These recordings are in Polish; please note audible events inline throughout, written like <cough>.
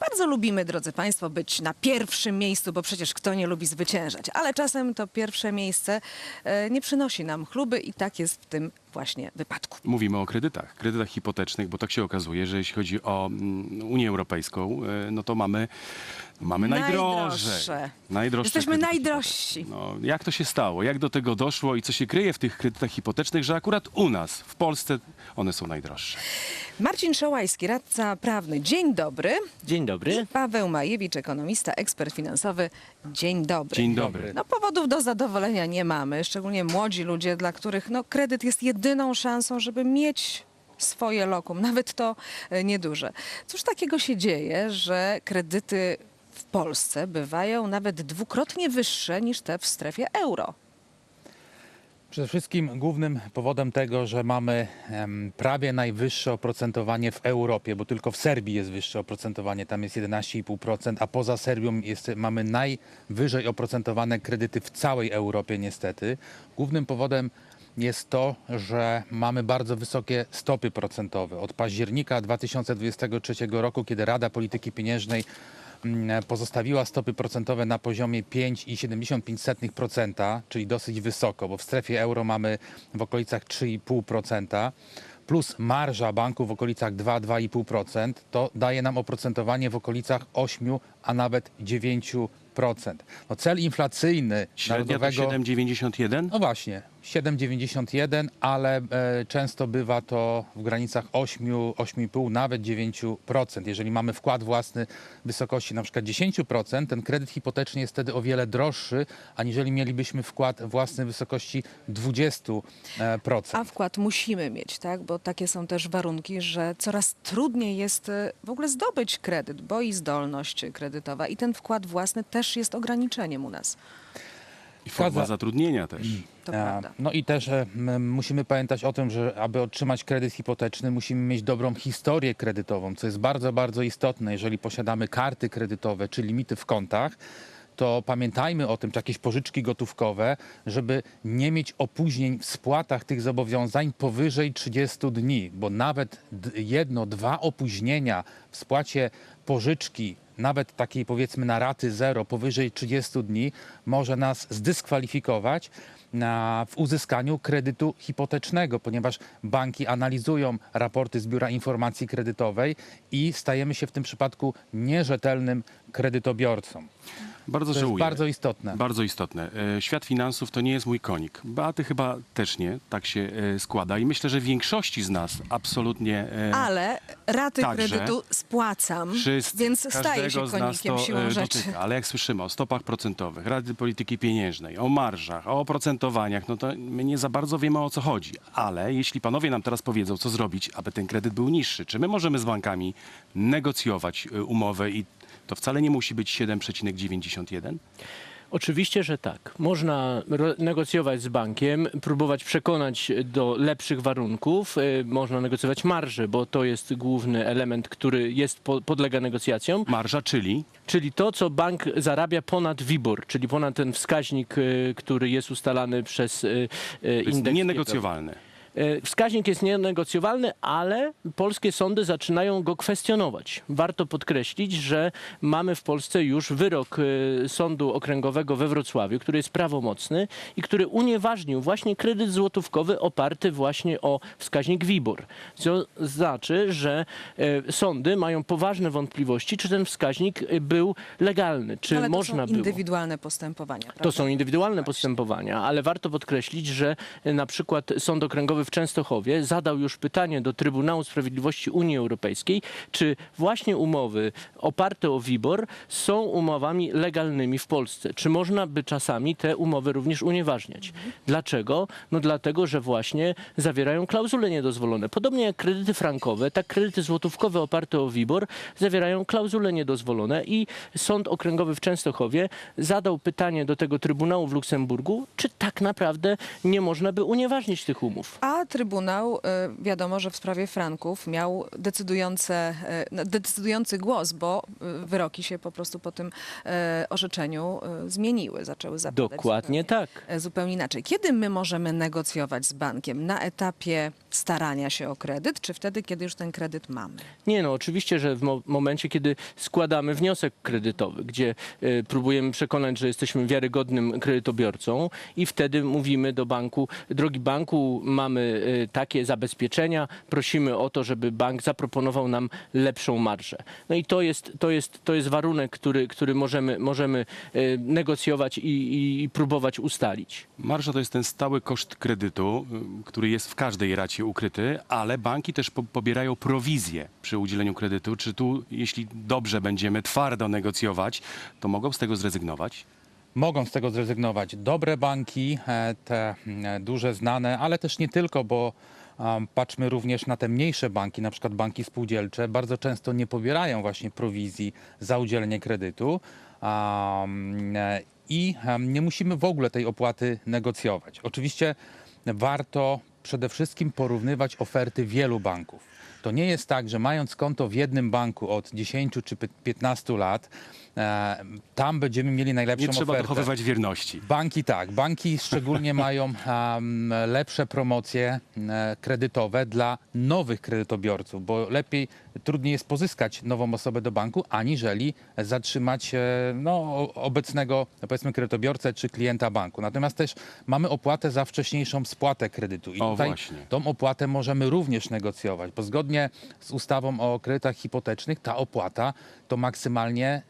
Bardzo lubimy, drodzy Państwo, być na pierwszym miejscu, bo przecież kto nie lubi zwyciężać. Ale czasem to pierwsze miejsce e, nie przynosi nam chluby i tak jest w tym właśnie wypadku. Mówimy o kredytach, kredytach hipotecznych, bo tak się okazuje, że jeśli chodzi o mm, Unię Europejską, e, no to mamy, mamy najdroższe. Najdroższe. najdroższe Jesteśmy kredyty najdrożsi. No, jak to się stało? Jak do tego doszło i co się kryje w tych kredytach hipotecznych, że akurat u nas, w Polsce, one są najdroższe? Marcin Szołajski, radca prawny. Dzień dobry. Dzień dobry. Paweł Majewicz, ekonomista, ekspert finansowy. Dzień dobry. Dzień dobry. No powodów do zadowolenia nie mamy, szczególnie młodzi ludzie, dla których no, kredyt jest jedyną szansą, żeby mieć swoje lokum, nawet to e, nieduże. Cóż takiego się dzieje, że kredyty Polsce bywają nawet dwukrotnie wyższe niż te w strefie euro? Przede wszystkim głównym powodem tego, że mamy prawie najwyższe oprocentowanie w Europie, bo tylko w Serbii jest wyższe oprocentowanie, tam jest 11,5%, a poza Serbią jest, mamy najwyżej oprocentowane kredyty w całej Europie niestety. Głównym powodem jest to, że mamy bardzo wysokie stopy procentowe. Od października 2023 roku, kiedy Rada Polityki Pieniężnej pozostawiła stopy procentowe na poziomie 5,75%, czyli dosyć wysoko, bo w strefie euro mamy w okolicach 3,5%, plus marża banku w okolicach 2-2,5%, to daje nam oprocentowanie w okolicach 8, a nawet 9%. No cel inflacyjny Średnia to narodowego... 7,91? No właśnie, 7,91, ale e, często bywa to w granicach 8, 8,5, nawet 9%. Jeżeli mamy wkład własny w wysokości na przykład 10%, ten kredyt hipoteczny jest wtedy o wiele droższy, aniżeli mielibyśmy wkład własny w wysokości 20%. A wkład musimy mieć, tak? Bo takie są też warunki, że coraz trudniej jest e, w ogóle zdobyć kredyt, bo i zdolność kredytowa i ten wkład własny też jest ograniczeniem u nas. I forma Zgadza- zatrudnienia też. To prawda. No i też e, m, musimy pamiętać o tym, że aby otrzymać kredyt hipoteczny, musimy mieć dobrą historię kredytową, co jest bardzo, bardzo istotne. Jeżeli posiadamy karty kredytowe czy limity w kontach, to pamiętajmy o tym, czy jakieś pożyczki gotówkowe, żeby nie mieć opóźnień w spłatach tych zobowiązań powyżej 30 dni, bo nawet d- jedno, dwa opóźnienia w spłacie pożyczki, nawet takiej powiedzmy na raty zero powyżej 30 dni, może nas zdyskwalifikować na, w uzyskaniu kredytu hipotecznego, ponieważ banki analizują raporty z Biura Informacji Kredytowej i stajemy się w tym przypadku nierzetelnym kredytobiorcą. Bardzo To jest żałuję. bardzo istotne. Bardzo istotne. E, Świat finansów to nie jest mój konik. Beaty chyba też nie, tak się e, składa. I myślę, że większości z nas absolutnie... e, Ale raty Także kredytu spłacam, Wszyscy, więc staję każdego się z nas konikiem to, siłą e, rzeczy. dotyka. Ale jak słyszymy o stopach procentowych, Rady Polityki Pieniężnej, o marżach, o oprocentowaniach, no to my nie za bardzo wiemy o co chodzi. Ale jeśli panowie nam teraz powiedzą, co zrobić, aby ten kredyt był niższy, czy my możemy z bankami negocjować e, umowę i to wcale nie musi być 7,91? Oczywiście, że tak. Można negocjować z bankiem, próbować przekonać do lepszych warunków. y, Można negocjować marże, bo to jest główny element, który jest po, podlega negocjacjom. Marża, czyli Czyli to, co bank zarabia ponad WIBOR, czyli ponad ten wskaźnik, y, który jest ustalany przez y, y, to jest indeks. E, Wskaźnik jest nienegocjowalny, ale polskie sądy zaczynają go kwestionować. Warto podkreślić, że mamy w Polsce już wyrok e, Sądu Okręgowego we Wrocławiu, który jest prawomocny i który unieważnił właśnie kredyt złotówkowy oparty właśnie o wskaźnik WIBOR. Co znaczy, że e, sądy mają poważne wątpliwości, czy ten wskaźnik był legalny, czy Ale to można są było. indywidualne postępowania. To prawda? są indywidualne postępowania, ale warto podkreślić, że na przykład Sąd Okręgowy w Częstochowie zadał już pytanie do Trybunału Sprawiedliwości Unii Europejskiej, czy właśnie umowy oparte o WIBOR są umowami legalnymi w Polsce. Czy można by czasami te umowy również unieważniać? Dlaczego? No dlatego, że właśnie zawierają klauzule niedozwolone. Podobnie jak kredyty frankowe, tak kredyty złotówkowe oparte o WIBOR zawierają klauzule niedozwolone i Sąd Okręgowy w Częstochowie zadał pytanie do tego Trybunału w Luksemburgu, czy tak naprawdę nie można by unieważnić tych umów. A Trybunał, e, wiadomo, że w sprawie franków miał decydujące, e, no, decydujący głos, bo e, wyroki się po prostu po tym orzeczeniu zmieniły, zaczęły zapadać Dokładnie zupełnie, tak. e, zupełnie inaczej. Kiedy my możemy negocjować z bankiem? Na etapie starania się o kredyt, czy wtedy, kiedy już ten kredyt mamy? Nie no, oczywiście, że w mo- momencie, kiedy składamy wniosek kredytowy, gdzie y, próbujemy przekonać, że jesteśmy wiarygodnym kredytobiorcą i wtedy mówimy do banku, drogi banku, mamy y, takie zabezpieczenia, prosimy o to, żeby bank zaproponował nam lepszą marżę. No i to jest, to jest, to jest warunek, który, który możemy, możemy y, negocjować i, i, próbować ustalić. Marża to jest ten stały koszt kredytu, y, który jest w każdej racie ukryty, ale banki też po pobierają prowizję przy udzieleniu kredytu. Czy tu, jeśli dobrze będziemy twardo negocjować, to mogą z tego zrezygnować? Mogą z tego zrezygnować dobre banki, e, te mm, duże, znane, ale też nie tylko, bo patrzmy również na te mniejsze banki, na przykład banki spółdzielcze, bardzo często nie pobierają właśnie prowizji za udzielenie kredytu. Um, e, I nie musimy w ogóle tej opłaty negocjować. Oczywiście warto przede wszystkim porównywać oferty wielu banków. To nie jest tak, że mając konto w jednym banku od 10 czy 15 lat, e, tam będziemy mieli najlepszą Nie trzeba ofertę. dochowywać wierności. Banki tak, banki szczególnie <laughs> mają um, lepsze promocje e, kredytowe dla nowych kredytobiorców, bo lepiej, trudniej jest pozyskać nową osobę do banku, aniżeli zatrzymać e, no, obecnego powiedzmy kredytobiorcę czy klienta banku. Natomiast też mamy opłatę za wcześniejszą spłatę kredytu i O, tutaj właśnie. tą opłatę możemy również negocjować, bo zgodnie z ustawą o kredytach hipotecznych ta opłata to maksymalnie,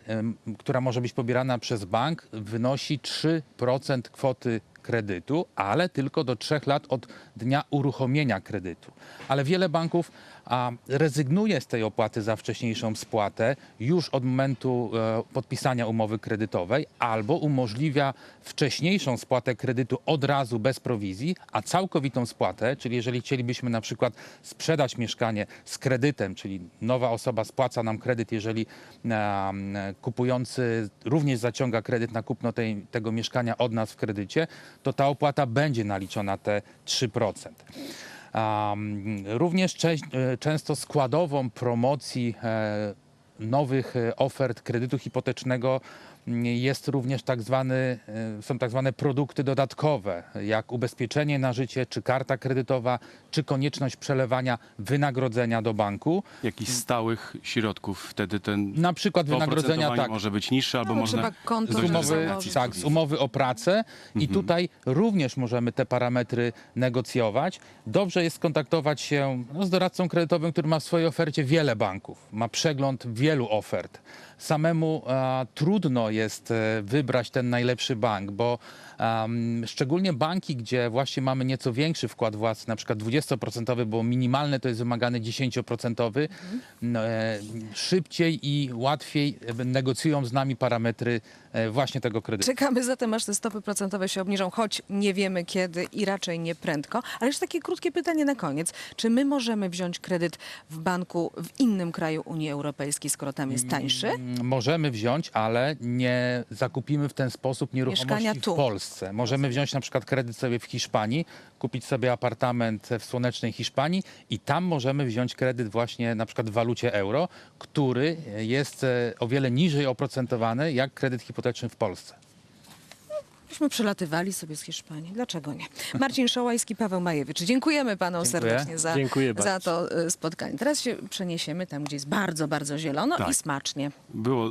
która może być pobierana przez bank, wynosi 3% kwoty kredytu, ale tylko do 3 lat od dnia uruchomienia kredytu. Ale wiele banków a, rezygnuje z tej opłaty za wcześniejszą spłatę już od momentu e, podpisania umowy kredytowej albo umożliwia wcześniejszą spłatę kredytu od razu bez prowizji, a całkowitą spłatę, czyli jeżeli chcielibyśmy na przykład sprzedać mieszkanie z kredytem, czyli nowa osoba spłaca nam kredyt, jeżeli e, kupujący również zaciąga kredyt na kupno tej, tego mieszkania od nas w kredycie, to ta opłata będzie naliczona te 3%. Również e, często składową promocji e, nowych e, ofert kredytu hipotecznego jest również tak zwany, e, są tak zwane produkty dodatkowe, jak ubezpieczenie na życie, czy karta kredytowa, czy konieczność przelewania wynagrodzenia do banku. Jakichś stałych środków wtedy ten Na przykład to wynagrodzenia oprocentowanie tak, może być niższe, albo No, można trzeba konto z dojść do założyć. umowy, rezygnacji tak, z umowy o pracę i tutaj również możemy te parametry negocjować. Dobrze jest skontaktować się no, z doradcą kredytowym, który ma w swojej ofercie wiele banków, ma przegląd wielu ofert. Samemu e, trudno jest e, wybrać ten najlepszy bank, bo szczególnie banki, gdzie właśnie mamy nieco większy wkład własny, na przykład 20%, bo minimalny to jest wymagany 10%, no, e, szybciej i łatwiej negocjują z nami parametry e, właśnie tego kredytu. Czekamy zatem, aż te stopy procentowe się obniżą, choć nie wiemy kiedy i raczej nie prędko. Ale jeszcze takie krótkie pytanie na koniec. Czy my możemy wziąć kredyt w banku w innym kraju Unii Europejskiej, skoro tam jest tańszy? Mm, Możemy wziąć, ale nie zakupimy w ten sposób nieruchomości w tu. Polsce. Możemy wziąć na przykład kredyt sobie w Hiszpanii, kupić sobie apartament w słonecznej Hiszpanii i tam możemy wziąć kredyt właśnie na przykład w walucie euro, który jest e, o wiele niżej oprocentowany jak kredyt hipoteczny w Polsce. Myśmy przelatywali sobie z Hiszpanii. Dlaczego nie? Marcin Szołajski, Paweł Majewicz. Dziękujemy panom Dziękuję. serdecznie za, Dziękuję za to e, spotkanie. Teraz się przeniesiemy tam, gdzie jest bardzo, bardzo zielono Tak. i smacznie. było